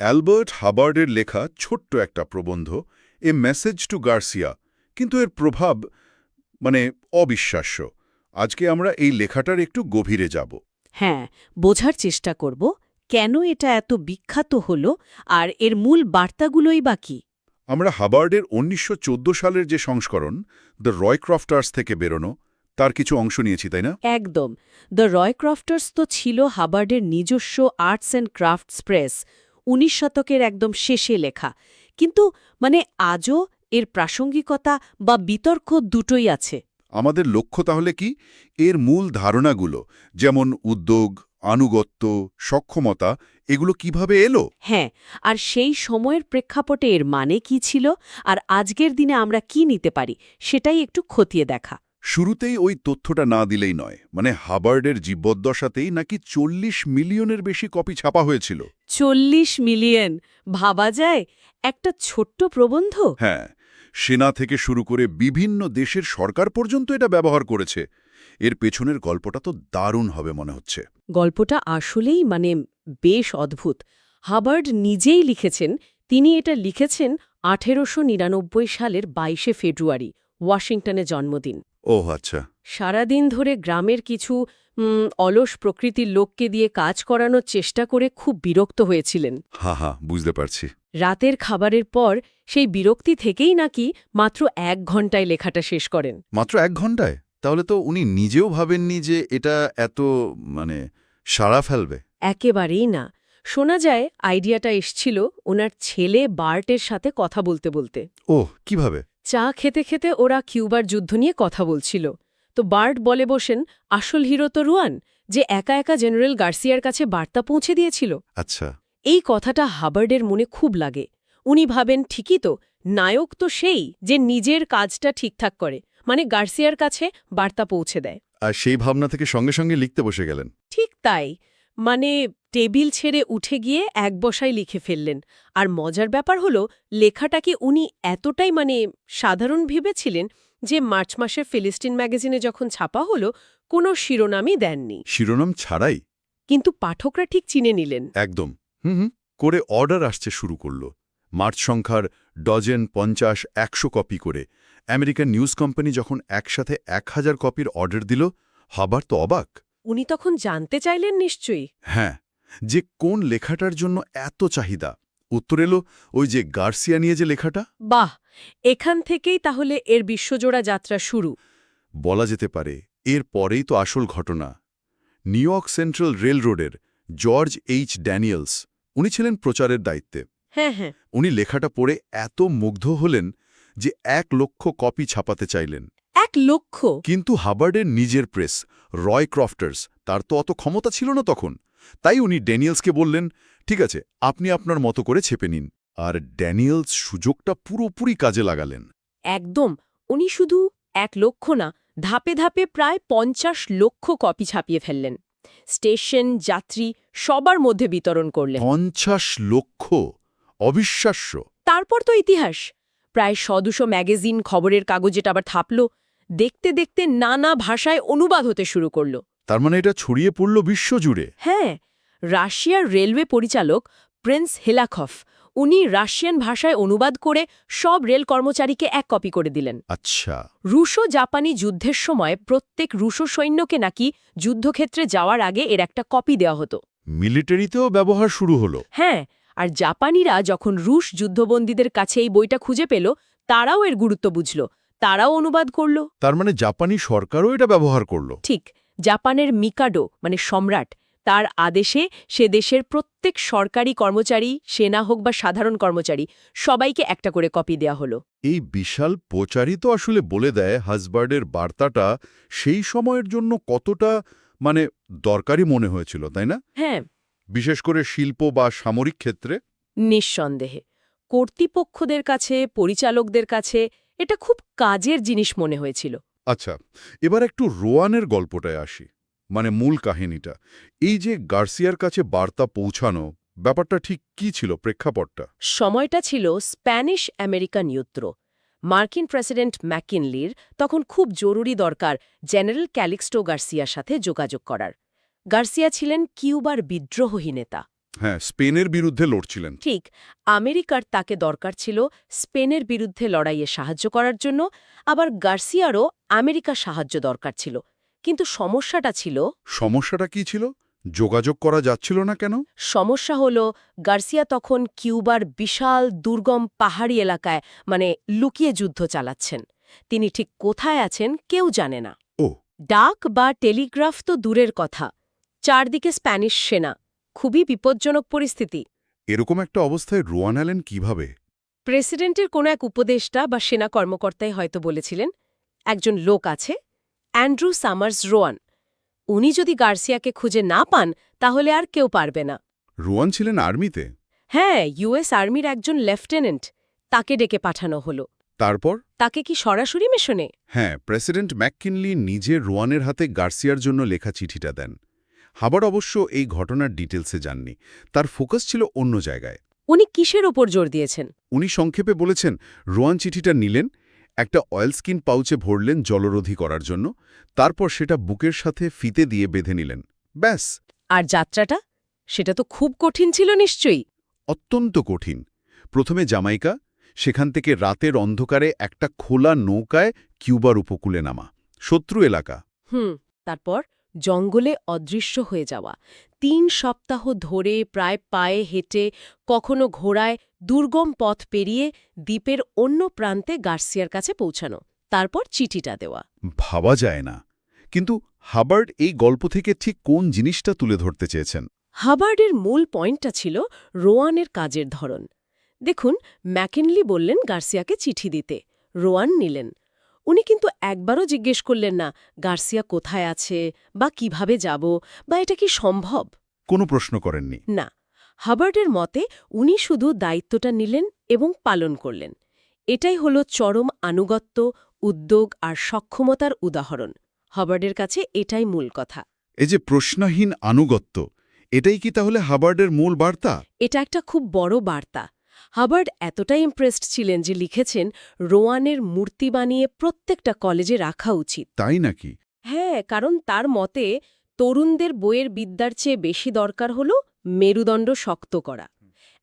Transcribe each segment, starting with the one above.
Albert হাবার্ডের লেখা ছোট্ট একটা প্রবন্ধ এ মেসেজ টু গার্সিয়া কিন্তু এর প্রভাব মানে অবিশ্বাস্য। আজকে আমরা এই লেখাটার একটু গভীরে যাব। হ্যাঁ বোঝার চেষ্টা করব কেন এটা এত বিখ্যাত হল আর এর মূল বার্তাগুলোই বা কি? আমরা হাবার্ডের উনিশশো চোদ্দ সালের যে সংস্করণ দ্য রয়ক্রফটার্স থেকে বেরোনো তার কিছু অংশ নিয়েছি তাই না? একদম। দ্য রয় ক্রফটার্স তো ছিল হাবার্ডের নিজস্ব আর্টস অ্যান্ড ক্রাফটস প্রেস উনিশ শতকের একদম শেষে লেখা। কিন্তু মানে আজও এর প্রাসঙ্গিকতা বা বিতর্ক দুটোই আছে। আমাদের লক্ষ্য তাহলে কি? এর মূল ধারণাগুলো যেমন উদ্যোগ আনুগত্য সক্ষমতা এগুলো কীভাবে এলো? হ্যাঁ আর সেই সময়ের প্রেক্ষাপটে এর মানে কি ছিল? আর আজকের দিনে আমরা কি নিতে পারি? সেটাই একটু খতিয়ে দেখা। শুরুতেই ওই তথ্যটা না দিলেই নয় মানে হাবার্ডের জীবদ্দশাতেই নাকি চল্লিশ মিলিয়নের বেশি কপি ছাপা হয়েছিল। চল্লিশ মিলিয়ন? ভাবা যায়? একটা ছোট্ট প্রবন্ধ? হ্যাঁ সেনা থেকে শুরু করে বিভিন্ন দেশের সরকার পর্যন্ত এটা ব্যবহার করেছে। এর পেছনের গল্পটা তো দারুণ হবে মনে হচ্ছে। গল্পটা আসলেই মানে বেশ অদ্ভুত। হাবার্ড নিজেই লিখেছেন তিনি এটা লিখেছেন আঠেরোশো নিরানব্বই সালের বাইশে ফেব্রুয়ারি ওয়াশিংটনে জন্মদিন। ও আচ্ছা। সারাদিন ধরে গ্রামের কিছু অলস প্রকৃতির লোককে দিয়ে কাজ করানোর চেষ্টা করে খুব বিরক্ত হয়েছিলেন। হা হা বুঝতে পারছি। রাতের খাবারের পর সেই বিরক্তি থেকেই নাকি মাত্র এক ঘন্টায় লেখাটা শেষ করেন। মাত্র এক ঘন্টায়? তাহলে তো উনি নিজেও ভাবেননি যে এটা এত মানে সাড়া ফেলবে। একেবারেই না। শোনা যায় আইডিয়াটা এসছিল ওনার ছেলে বার্টের সাথে কথা বলতে বলতে। ও কীভাবে? চা খেতে খেতে ওরা কিউবার যুদ্ধ নিয়ে কথা বলছিল। তো বার্ড বলে বসেন আসল হিরো তো রুয়ান যে একা একা জেনারেল গার্সিয়ার কাছে বার্তা পৌঁছে দিয়েছিল। আচ্ছা। এই কথাটা হাবার্ডের মনে খুব লাগে। উনি ভাবেন ঠিকই তো নায়ক তো সেই যে নিজের কাজটা ঠিকঠাক করে মানে গার্সিয়ার কাছে বার্তা পৌঁছে দেয়। আর সেই ভাবনা থেকে সঙ্গে সঙ্গে লিখতে বসে গেলেন। ঠিক তাই। মানে টেবিল ছেড়ে উঠে গিয়ে এক বসায় লিখে ফেললেন। আর মজার ব্যাপার হলো লেখাটাকে উনি এতটাই মানে সাধারণ ভেবেছিলেন যে মার্চ মাসে ফিলিস্তিন ম্যাগাজিনে যখন ছাপা হলো কোনো শিরোনামই দেননি। শিরোনাম ছাড়াই? কিন্তু পাঠকরা ঠিক চিনে নিলেন। একদম। হুম হুম। করে অর্ডার আসতে শুরু করল। মার্চ সংখ্যার ডজেন পঞ্চাশ একশো কপি করে। আমেরিকান নিউজ কোম্পানি যখন একসাথে এক হাজার কপির অর্ডার দিল হবার তো অবাক। উনি তখন জানতে চাইলেন নিশ্চয়ই। হ্যাঁ যে কোন লেখাটার জন্য এত চাহিদা? উত্তর এলো ওই যে গার্সিয়া নিয়ে যে লেখাটা। বাহ! এখান থেকেই তাহলে এর বিশ্বজোড়া যাত্রা শুরু। বলা যেতে পারে এর পরেই তো আসল ঘটনা। নিউ ইয়র্ক সেন্ট্রাল রেলরোডের জর্জ এইচ ড্যানিয়েলস উনি ছিলেন প্রচারের দায়িত্বে। হ্যাঁ হ্যাঁ। উনি লেখাটা পড়ে এত মুগ্ধ হলেন যে এক লক্ষ কপি ছাপাতে চাইলেন। এক লক্ষ কিন্তু হাবার্ডের নিজের প্রেস রয় ক্রফটার্স তার তো অত ক্ষমতা ছিল না তখন। তাই উনি ড্যানিয়েলসকে বললেন ঠিক আছে আপনি আপনার মতো করে ছেপে নিন। আর ড্যানিয়েলস সুযোগটা পুরোপুরি কাজে লাগালেন। একদম উনি শুধু এক লক্ষ না ধাপে ধাপে প্রায় পঞ্চাশ লক্ষ কপি ছাপিয়ে ফেললেন। স্টেশন যাত্রী সবার মধ্যে বিতরণ করলেন। পঞ্চাশ লক্ষ? অবিশ্বাস্য। তারপর তো ইতিহাস। প্রায় সদুশো ম্যাগাজিন খবরের কাগজেটা আবার থাপল। দেখতে দেখতে নানা ভাষায় অনুবাদ হতে শুরু করল। তার মানে এটা ছড়িয়ে পড়ল বিশ্বজুড়ে। হ্যাঁ রাশিয়ার রেলওয়ে পরিচালক প্রিন্স হেলাখফ উনি রাশিয়ান ভাষায় অনুবাদ করে সব রেল কর্মচারীকে এক কপি করে দিলেন। আচ্ছা। রুশো জাপানি যুদ্ধের সময় প্রত্যেক রুশো সৈন্যকে নাকি যুদ্ধক্ষেত্রে যাওয়ার আগে এর একটা কপি দেওয়া হতো। মিলিটারিতেও ব্যবহার শুরু হলো। হ্যাঁ আর জাপানিরা যখন রুশ যুদ্ধবন্দীদের কাছে এই বইটা খুঁজে পেল তারাও এর গুরুত্ব বুঝল। তারাও অনুবাদ করল। তার মানে জাপানি সরকারও এটা ব্যবহার করল। ঠিক জাপানের মিকাডো মানে সম্রাট তার আদেশে সে দেশের প্রত্যেক সরকারি কর্মচারী সেনা হোক বা সাধারণ কর্মচারী সবাইকে একটা করে কপি দেয়া হলো। এই বিশাল প্রচারই তো আসলে বলে দেয় হাজবার্ডের বার্তাটা সেই সময়ের জন্য কতটা মানে দরকারি মনে হয়েছিল তাই না? হ্যাঁ। বিশেষ করে শিল্প বা সামরিক ক্ষেত্রে? নিঃসন্দেহে। কর্তৃপক্ষদের কাছে পরিচালকদের কাছে এটা খুব কাজের জিনিস মনে হয়েছিল। আচ্ছা এবার একটু রোয়ানের গল্পটায় আসি মানে মূল কাহিনীটা। এই যে গার্সিয়ার কাছে বার্তা পৌঁছানো ব্যাপারটা ঠিক কি ছিল প্রেক্ষাপটটা? সময়টা ছিল স্প্যানিশ আমেরিকান যুদ্ধ মার্কিন প্রেসিডেন্ট ম্যাকিনলির তখন খুব জরুরি দরকার জেনারেল ক্যালিক্সটো গার্সিয়ার সাথে যোগাযোগ করার। গার্সিয়া ছিলেন কিউবার বিদ্রোহী নেতা। হ্যাঁ স্পেনের বিরুদ্ধে লড়ছিলেন। ঠিক আমেরিকার তাকে দরকার ছিল স্পেনের বিরুদ্ধে লড়াইয়ে সাহায্য করার জন্য আবার গার্সিয়ারও আমেরিকা সাহায্য দরকার ছিল। কিন্তু সমস্যাটা ছিল সমস্যাটা কি ছিল? যোগাযোগ করা যাচ্ছিল না কেন? সমস্যা হল গার্সিয়া তখন কিউবার বিশাল দুর্গম পাহাড়ি এলাকায় মানে লুকিয়ে যুদ্ধ চালাচ্ছেন। তিনি ঠিক কোথায় আছেন কেউ জানে না। ও। ডাক বা টেলিগ্রাফ তো দূরের কথা। চারদিকে স্প্যানিশ সেনা। খুবই বিপজ্জনক পরিস্থিতি। এরকম একটা অবস্থায় রোয়ান অ্যালেন কীভাবে? প্রেসিডেন্টের কোনো এক উপদেষ্টা বা সেনা কর্মকর্তাই হয়তো বলেছিলেন একজন লোক আছে অ্যান্ড্রু সামার্স রোয়ান। উনি যদি গার্সিয়াকে খুঁজে না পান তাহলে আর কেউ পারবে না। রোয়ান ছিলেন আর্মিতে? হ্যাঁ ইউএস আর্মির একজন লেফটেন্যান্ট। তাকে ডেকে পাঠানো হলো। তারপর? তাকে কি সরাসরি মেশনে? হ্যাঁ প্রেসিডেন্ট ম্যাককিনলি নিজে রোয়ানের হাতে গার্সিয়ার জন্য লেখা চিঠিটা দেন। হাবার অবশ্য এই ঘটনার ডিটেলসে যাননি তার ফোকাস ছিল অন্য জায়গায়। উনি কিসের ওপর জোর দিয়েছেন? উনি সংক্ষেপে বলেছেন রোয়ান চিঠিটা নিলেন একটা অয়েল স্কিন পাউচে ভরলেন জলরোধী করার জন্য তারপর সেটা বুকের সাথে ফিতে দিয়ে বেঁধে নিলেন। ব্যাস। আর যাত্রাটা? সেটা তো খুব কঠিন ছিল নিশ্চয়ই। অত্যন্ত কঠিন। প্রথমে জামাইকা সেখান থেকে রাতের অন্ধকারে একটা খোলা নৌকায় কিউবার উপকূলে নামা। শত্রু এলাকা। হুম তারপর? জঙ্গলে অদৃশ্য হয়ে যাওয়া। তিন সপ্তাহ ধরে প্রায় পায়ে হেঁটে কখনো ঘোড়ায় দুর্গম পথ পেরিয়ে দ্বীপের অন্য প্রান্তে গার্সিয়ার কাছে পৌঁছানো তারপর চিঠিটা দেওয়া। ভাবা যায় না। কিন্তু হাবার্ড এই গল্প থেকে ঠিক কোন জিনিসটা তুলে ধরতে চেয়েছেন? হাবার্ডের মূল পয়েন্টটা ছিল রোয়ানের কাজের ধরন। দেখুন ম্যাকেনলি বললেন গার্সিয়াকে চিঠি দিতে। রোয়ান নিলেন। উনি কিন্তু একবারও জিজ্ঞেস করলেন না গার্সিয়া কোথায় আছে বা কীভাবে যাব বা এটা কি সম্ভব? কোনো প্রশ্ন করেননি। না হাবার্ডের মতে উনি শুধু দায়িত্বটা নিলেন এবং পালন করলেন। এটাই হল চরম আনুগত্য উদ্যোগ আর সক্ষমতার উদাহরণ। হাবার্ডের কাছে এটাই মূল কথা। এই যে প্রশ্নহীন আনুগত্য এটাই কি তাহলে হাবার্ডের মূল বার্তা? এটা একটা খুব বড় বার্তা। হাবার্ড এতটাই ইমপ্রেসড ছিলেন যে লিখেছেন রোয়ানের মূর্তি বানিয়ে প্রত্যেকটা কলেজে রাখা উচিত। তাই নাকি? হ্যাঁ কারণ তার মতে তরুণদের বইয়ের বিদ্যার চেয়ে বেশি দরকার হল মেরুদণ্ড শক্ত করা।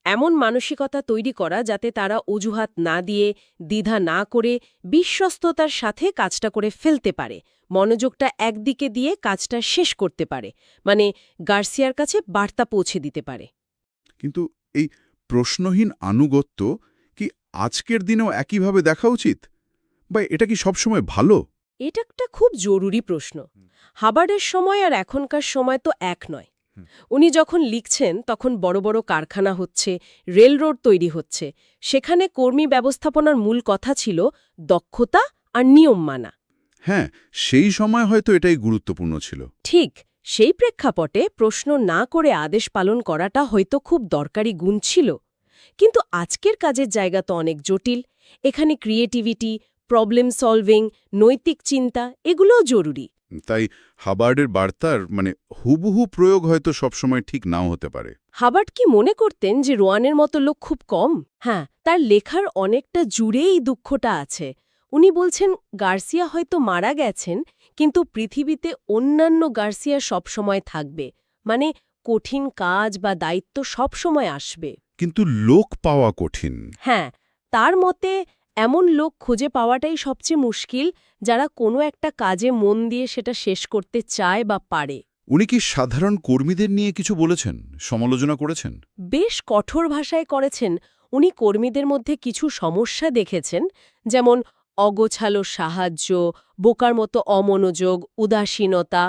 এমন মানসিকতা তৈরি করা যাতে তারা অজুহাত না দিয়ে দ্বিধা না করে বিশ্বস্ততার সাথে কাজটা করে ফেলতে পারে মনোযোগটা একদিকে দিয়ে কাজটা শেষ করতে পারে মানে গার্সিয়ার কাছে বার্তা পৌঁছে দিতে পারে। কিন্তু এই প্রশ্নহীন আনুগত্য কি আজকের দিনেও একইভাবে দেখা উচিত? বা এটা কি সবসময় ভালো? এটা একটা খুব জরুরি প্রশ্ন। হাবার্ডের সময় আর এখনকার সময় তো এক নয়। উনি যখন লিখছেন তখন বড় বড় কারখানা হচ্ছে রেলরোড তৈরি হচ্ছে। সেখানে কর্মী ব্যবস্থাপনার মূল কথা ছিল দক্ষতা আর নিয়ম মানা। হ্যাঁ সেই সময় হয়তো এটাই গুরুত্বপূর্ণ ছিল। ঠিক সেই প্রেক্ষাপটে প্রশ্ন না করে আদেশ পালন করাটা হয়তো খুব দরকারি গুণ ছিল। কিন্তু আজকের কাজের জায়গা তো অনেক জটিল। এখানে ক্রিয়েটিভিটি প্রবলেম সলভিং নৈতিক চিন্তা এগুলোও জরুরি। তাই হাবার্ডের বার্তার মানে হুবহু প্রয়োগ হয়তো সবসময় ঠিক নাও হতে পারে। হাবার্ড কি মনে করতেন যে রোয়ানের মতো লোক খুব কম? হ্যাঁ তার লেখার অনেকটা জুড়ে এই দুঃখটা আছে। উনি বলছেন গার্সিয়া হয়তো মারা গেছেন কিন্তু পৃথিবীতে অন্যান্য গার্সিয়া সবসময় থাকবে। মানে কঠিন কাজ বা দায়িত্ব সবসময় আসবে। কিন্তু লোক পাওয়া কঠিন। হ্যাঁ তার মতে এমন লোক খুঁজে পাওয়াটাই সবচেয়ে মুশকিল যারা কোনো একটা কাজে মন দিয়ে সেটা শেষ করতে চায় বা পারে। উনি কি সাধারণ কর্মীদের নিয়ে কিছু বলেছেন? সমালোচনা করেছেন? বেশ কঠোর ভাষায় করেছেন। উনি কর্মীদের মধ্যে কিছু সমস্যা দেখেছেন যেমন অগোছালো সাহায্য বোকার মতো অমনোযোগ উদাসীনতা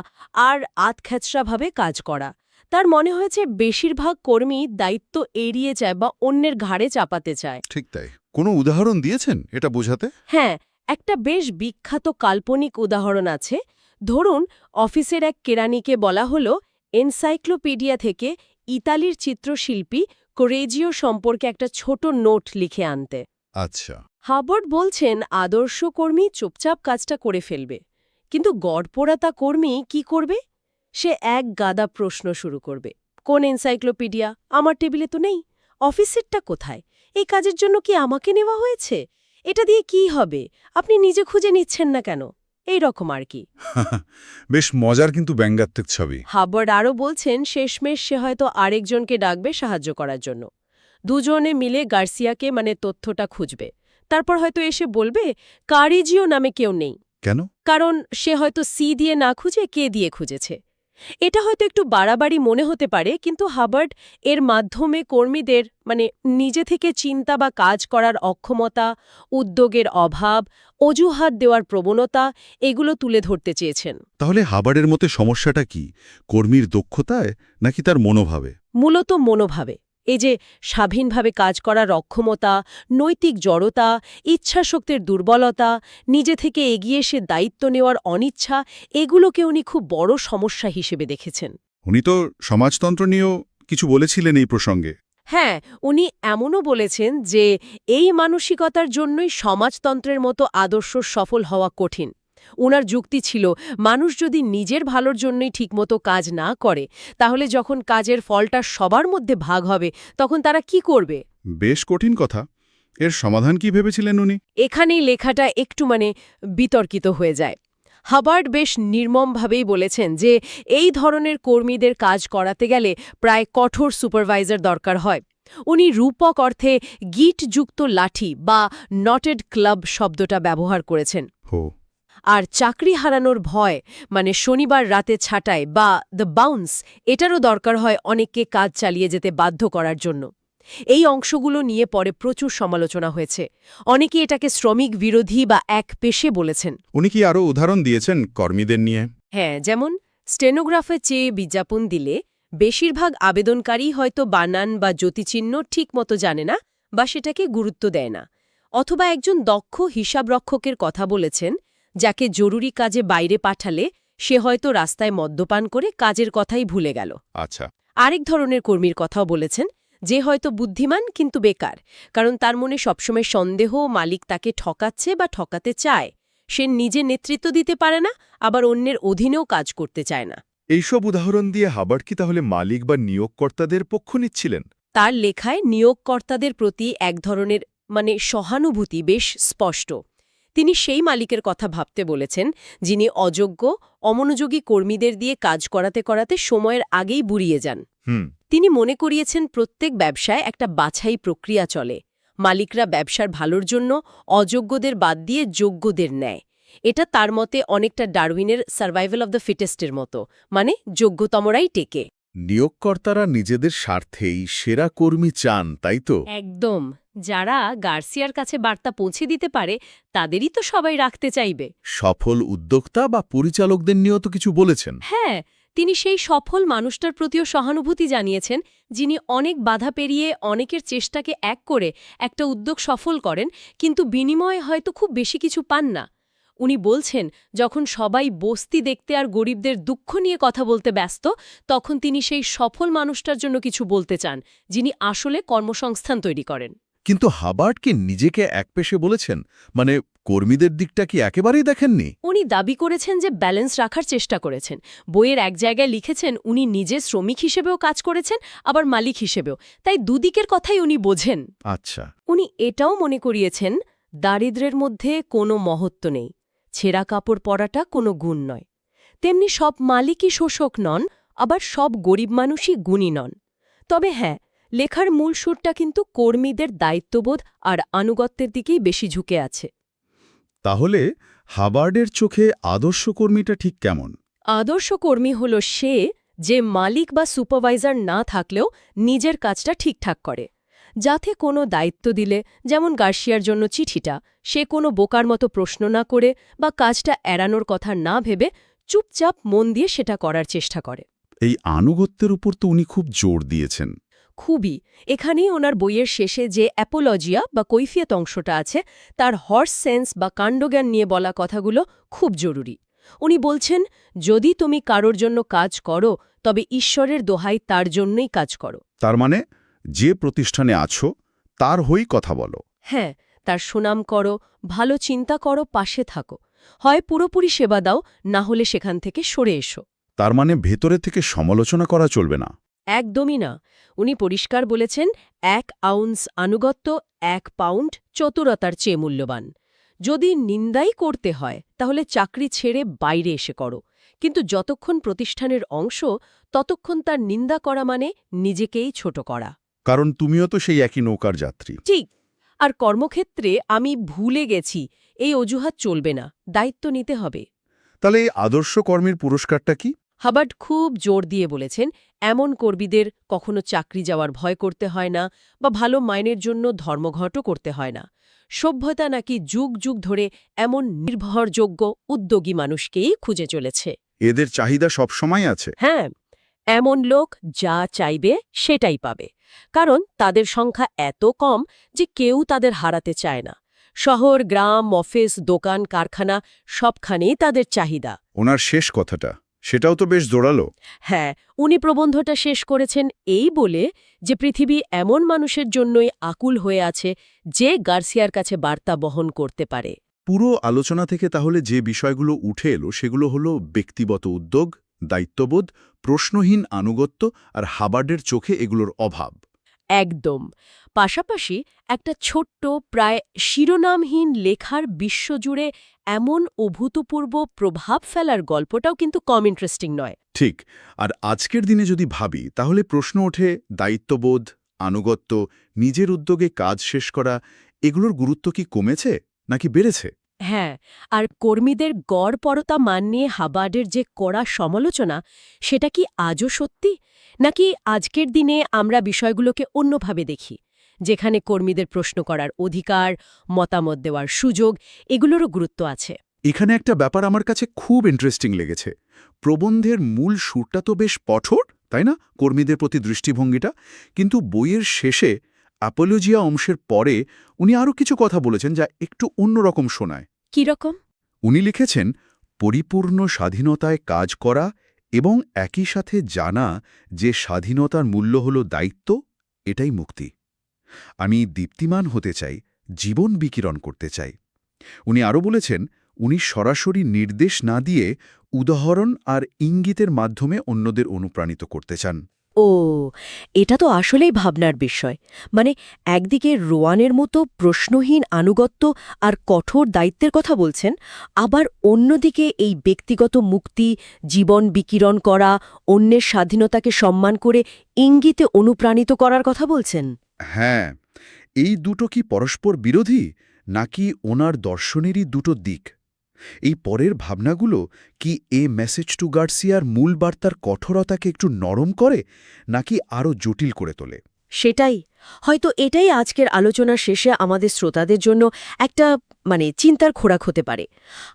আর আতখ্যাচরাভাবে কাজ করা। তার মনে হয়েছে বেশিরভাগ কর্মী দায়িত্ব এড়িয়ে যায় বা অন্যের ঘাড়ে চাপাতে চায়। ঠিক তাই। কোনো উদাহরণ দিয়েছেন এটা বোঝাতে? হ্যাঁ একটা বেশ বিখ্যাত কাল্পনিক উদাহরণ আছে। ধরুন অফিসের এক কেরানিকে বলা হলো এনসাইক্লোপিডিয়া থেকে ইতালির চিত্রশিল্পী কোরেজিও সম্পর্কে একটা ছোট নোট লিখে আনতে। আচ্ছা। হাবর্ড বলছেন আদর্শ কর্মী চুপচাপ কাজটা করে ফেলবে। কিন্তু গড়পোড়াতা কর্মী কি করবে? সে এক গাদা প্রশ্ন শুরু করবে। কোন এনসাইক্লোপিডিয়া? আমার টেবিলে তো নেই। অফিসেরটা কোথায়? এই কাজের জন্য কি আমাকে নেওয়া হয়েছে? এটা দিয়ে কি হবে? আপনি নিজে খুঁজে নিচ্ছেন না কেন? এই রকম আর কি। বেশ মজার কিন্তু ব্যঙ্গাত্মক ছবি। হাবার্ড আরও বলছেন শেষমেশ সে হয়তো আরেকজনকে ডাকবে সাহায্য করার জন্য। দুজনে মিলে গার্সিয়াকে মানে তথ্যটা খুঁজবে। তারপর হয়তো এসে বলবে কারিজিও নামে কেউ নেই। কেন? কারণ সে হয়তো সি দিয়ে না খুঁজে কে দিয়ে খুঁজেছে। এটা হয়তো একটু বাড়াবাড়ি মনে হতে পারে কিন্তু হাবার্ড এর মাধ্যমে কর্মীদের মানে নিজে থেকে চিন্তা বা কাজ করার অক্ষমতা উদ্যোগের অভাব অজুহাত দেওয়ার প্রবণতা এগুলো তুলে ধরতে চেয়েছেন। তাহলে হাবার্ডের মতে সমস্যাটা কি? কর্মীর দক্ষতায় নাকি তার মনোভাবে? মূলত মনোভাবে। এই যে স্বাধীনভাবে কাজ করার অক্ষমতা নৈতিক জড়তা ইচ্ছাশক্তির দুর্বলতা নিজে থেকে এগিয়ে এসে দায়িত্ব নেওয়ার অনিচ্ছা এগুলোকে উনি খুব বড় সমস্যা হিসেবে দেখেছেন। উনি তো সমাজতন্ত্র নিয়েও কিছু বলেছিলেন এই প্রসঙ্গে। হ্যাঁ উনি এমনও বলেছেন যে এই মানসিকতার জন্যই সমাজতন্ত্রের মতো আদর্শ সফল হওয়া কঠিন। উনার যুক্তি ছিল মানুষ যদি নিজের ভালোর জন্যই ঠিকমতো কাজ না করে তাহলে যখন কাজের ফলটা সবার মধ্যে ভাগ হবে তখন তারা কি করবে? বেশ কঠিন কথা। এর সমাধান কি ভেবেছিলেন উনি? এখানেই লেখাটা একটু মানে বিতর্কিত হয়ে যায়। হাবার্ড বেশ নির্মমভাবেই বলেছেন যে এই ধরনের কর্মীদের কাজ করাতে গেলে প্রায় কঠোর সুপারভাইজার দরকার হয়। উনি রূপক অর্থে গিটযুক্ত লাঠি বা নটেড ক্লাব শব্দটা ব্যবহার করেছেন। হো আর চাকরি হারানোর ভয় মানে শনিবার রাতে ছাটায় বা দ্য বাউন্স এটারও দরকার হয় অনেককে কাজ চালিয়ে যেতে বাধ্য করার জন্য। এই অংশগুলো নিয়ে পরে প্রচুর সমালোচনা হয়েছে। অনেকে এটাকে শ্রমিক বিরোধী বা এক পেশে বলেছেন। উনি কি আরও উদাহরণ দিয়েছেন কর্মীদের নিয়ে? হ্যাঁ যেমন স্টেনোগ্রাফে চেয়ে বিজ্ঞাপন দিলে বেশিরভাগ আবেদনকারী হয়তো বানান বা জ্যোতিচিহ্ন ঠিকমতো জানে না বা সেটাকে গুরুত্ব দেয় না। অথবা একজন দক্ষ হিসাবরক্ষকের কথা বলেছেন যাকে জরুরি কাজে বাইরে পাঠালে সে হয়তো রাস্তায় মদ্যপান করে কাজের কথাই ভুলে গেল। আচ্ছা। আরেক ধরনের কর্মীর কথাও বলেছেন যে হয়তো বুদ্ধিমান কিন্তু বেকার কারণ তার মনে সবসময় সন্দেহ মালিক তাকে ঠকাচ্ছে বা ঠকাতে চায়। সে নিজে নেতৃত্ব দিতে পারে না আবার অন্যের অধীনেও কাজ করতে চায় না। এইসব উদাহরণ দিয়ে হাবার্ড কি তাহলে মালিক বা নিয়োগকর্তাদের পক্ষ নিচ্ছিলেন? তার লেখায় নিয়োগকর্তাদের প্রতি এক ধরনের মানে সহানুভূতি বেশ স্পষ্ট। তিনি সেই মালিকের কথা ভাবতে বলেছেন যিনি অযোগ্য অমনোযোগী কর্মীদের দিয়ে কাজ করাতে করাতে সময়ের আগেই বুড়িয়ে যান। হুম। তিনি মনে করিয়েছেন প্রত্যেক ব্যবসায় একটা বাছাই প্রক্রিয়া চলে। মালিকরা ব্যবসার ভালোর জন্য অযোগ্যদের বাদ দিয়ে যোগ্যদের নেয়। এটা তার মতে অনেকটা ডারউইনের সার্ভাইভাল অব দ্য ফিটেস্টের মতো মানে যোগ্যতমরাই টেকে। নিয়োগকর্তারা নিজেদের স্বার্থেই সেরা কর্মী চান তাই তো? একদম। যারা গার্সিয়ার কাছে বার্তা পৌঁছে দিতে পারে তাদেরই তো সবাই রাখতে চাইবে। সফল উদ্যোক্তা বা পরিচালকদের নিয়েও তো কিছু বলেছেন। হ্যাঁ তিনি সেই সফল মানুষটার প্রতিও সহানুভূতি জানিয়েছেন যিনি অনেক বাধা পেরিয়ে অনেকের চেষ্টাকে এক করে একটা উদ্যোগ সফল করেন কিন্তু বিনিময়ে হয়তো খুব বেশি কিছু পান না। উনি বলছেন যখন সবাই বস্তি দেখতে আর গরিবদের দুঃখ নিয়ে কথা বলতে ব্যস্ত তখন তিনি সেই সফল মানুষটার জন্য কিছু বলতে চান যিনি আসলে কর্মসংস্থান তৈরি করেন। কিন্তু হাবার্ড কি নিজেকে একপেশে বলেছেন? মানে কর্মীদের দিকটা কি একেবারেই দেখেননি? উনি দাবি করেছেন যে ব্যালেন্স রাখার চেষ্টা করেছেন। বইয়ের এক জায়গায় লিখেছেন উনি নিজে শ্রমিক হিসেবেও কাজ করেছেন আবার মালিক হিসেবেও। তাই দুদিকের কথাই উনি বোঝেন। আচ্ছা। উনি এটাও মনে করিয়েছেন দারিদ্র্যের মধ্যে কোনো মহত্ব নেই। ছেঁড়া কাপড় পরাটা কোনো গুণ নয়। তেমনি সব মালিকই শোষক নন আবার সব গরিব মানুষই গুণী নন। তবে হ্যাঁ লেখার মূল সুরটা কিন্তু কর্মীদের দায়িত্ববোধ আর আনুগত্যের দিকেই বেশি ঝুঁকে আছে। তাহলে হাবার্ডের চোখে আদর্শ কর্মীটা ঠিক কেমন? আদর্শ কর্মী হল সে যে মালিক বা সুপারভাইজার না থাকলেও নিজের কাজটা ঠিকঠাক করে। যাতে কোনো দায়িত্ব দিলে যেমন গার্সিয়ার জন্য চিঠিটা সে কোনো বোকার মতো প্রশ্ন না করে বা কাজটা এড়ানোর কথা না ভেবে চুপচাপ মন দিয়ে সেটা করার চেষ্টা করে। এই আনুগত্যের উপর তো উনি খুব জোর দিয়েছেন। খুবই। এখানেই ওনার বইয়ের শেষে যে অ্যাপোলজিয়া বা কৈফিয়ত অংশটা আছে তার হর্স সেন্স বা কাণ্ডজ্ঞান নিয়ে বলা কথাগুলো খুব জরুরি। উনি বলছেন যদি তুমি কারোর জন্য কাজ করো তবে ঈশ্বরের দোহাই তার জন্যই কাজ করো। তার মানে যে প্রতিষ্ঠানে আছো তার হই কথা বলো। হ্যাঁ তার সুনাম করো ভালো চিন্তা করো পাশে থাকো। হয় পুরোপুরি সেবা দাও না হলে সেখান থেকে সরে এসো। তার মানে ভেতরে থেকে সমালোচনা করা চলবে না। একদমই না। উনি পরিষ্কার বলেছেন এক আউন্স আনুগত্য এক পাউন্ড চতুরতার চেয়ে মূল্যবান। যদি নিন্দাই করতে হয় তাহলে চাকরি ছেড়ে বাইরে এসে করো। কিন্তু যতক্ষণ প্রতিষ্ঠানের অংশ ততক্ষণ তার নিন্দা করা মানে নিজেকেই ছোট করা। কারণ তুমিও তো সেই একই নৌকার যাত্রী। ঠিক। আর কর্মক্ষেত্রে আমি ভুলে গেছি এই অজুহাত চলবে না দায়িত্ব নিতে হবে। তাহলে এই আদর্শ কর্মীর পুরস্কারটা কি? হাবার্ড খুব জোর দিয়ে বলেছেন এমন কর্মীদের কখনো চাকরি যাওয়ার ভয় করতে হয় না বা ভালো মাইনের জন্য ধর্মঘটও করতে হয় না। সভ্যতা নাকি যুগ যুগ ধরে এমন নির্ভরযোগ্য উদ্যোগী মানুষকেই খুঁজে চলেছে। এদের চাহিদা সবসময় আছে। হ্যাঁ। এমন লোক যা চাইবে সেটাই পাবে। কারণ তাদের সংখ্যা এত কম যে কেউ তাদের হারাতে চায় না। শহর গ্রাম অফিস দোকান কারখানা সবখানেই তাদের চাহিদা। ওনার শেষ কথাটা সেটাও তো বেশ জোরালো। হ্যাঁ উনি প্রবন্ধটা শেষ করেছেন এই বলে যে পৃথিবী এমন মানুষের জন্যই আকুল হয়ে আছে যে গার্সিয়ার কাছে বার্তা বহন করতে পারে। পুরো আলোচনা থেকে তাহলে যে বিষয়গুলো উঠে এলো সেগুলো হলো ব্যক্তিগত উদ্যোগ দায়িত্ববোধ প্রশ্নহীন আনুগত্য আর হাবার্ডের চোখে এগুলোর অভাব। একদম। পাশাপাশি একটা ছোট্ট প্রায় শিরোনামহীন লেখার বিশ্বজুড়ে এমন অভূতপূর্ব প্রভাব ফেলার গল্পটাও কিন্তু কম ইন্টারেস্টিং নয়। ঠিক। আর আজকের দিনে যদি ভাবি তাহলে প্রশ্ন ওঠে দায়িত্ববোধ আনুগত্য নিজের উদ্যোগে কাজ শেষ করা এগুলোর গুরুত্ব কি কমেছে নাকি বেড়েছে? হ্যাঁ আর কর্মীদের গড়পরতা মান নিয়ে হাবার্ডের যে কড়া সমালোচনা, সেটা কি আজও সত্যি? নাকি আজকের দিনে আমরা বিষয়গুলোকে অন্যভাবে দেখি, যেখানে কর্মীদের প্রশ্ন করার অধিকার, মতামত দেওয়ার সুযোগ, এগুলোরও গুরুত্ব আছে। এখানে একটা ব্যাপার আমার কাছে খুব ইন্টারেস্টিং লেগেছে। প্রবন্ধের মূল সুরটা তো বেশ কঠোর তাই না? কর্মীদের প্রতি দৃষ্টিভঙ্গিটা। কিন্তু বইয়ের শেষে অ্যাপোলজিয়া অংশের পরে উনি আরও কিছু কথা বলেছেন যা একটু অন্যরকম শোনায়। কীরকম? উনি লিখেছেন পরিপূর্ণ স্বাধীনতায় কাজ করা এবং একই সাথে জানা যে স্বাধীনতার মূল্য হল দায়িত্ব এটাই মুক্তি। আমি দীপ্তিমান হতে চাই জীবন বিকিরণ করতে চাই। উনি আরও বলেছেন উনি সরাসরি নির্দেশ না দিয়ে উদাহরণ আর ইঙ্গিতের মাধ্যমে অন্যদের অনুপ্রাণিত করতে চান। ও, এটা তো আসলেই ভাবনার বিষয়। মানে একদিকে রোয়ানের মতো প্রশ্নহীন আনুগত্য আর কঠোর দায়িত্বের কথা বলছেন, আবার অন্যদিকে এই ব্যক্তিগত মুক্তি, জীবন বিকিরণ করা, অন্যের স্বাধীনতাকে সম্মান করে ইঙ্গিতে অনুপ্রাণিত করার কথা বলছেন। হ্যাঁ এই দুটো কি পরস্পর বিরোধী, নাকি ওনার দর্শনেরই দুটো দিক? এই পরের ভাবনাগুলো কি এ মেসেজ টু গার্সিয়ার মূল বার্তার কঠোরতাকে একটু নরম করে, নাকি আরও জটিল করে তোলে? সেটাই। হয়তো এটাই আজকের আলোচনার শেষে আমাদের শ্রোতাদের জন্য একটা মানে চিন্তার খোরাক হতে পারে।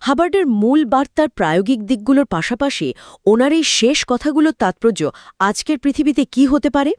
হাবার্ডের মূল বার্তার প্রায়োগিক দিকগুলোর পাশাপাশি ওনার এই শেষ কথাগুলোর তাৎপর্য আজকের পৃথিবীতে কি হতে পারে?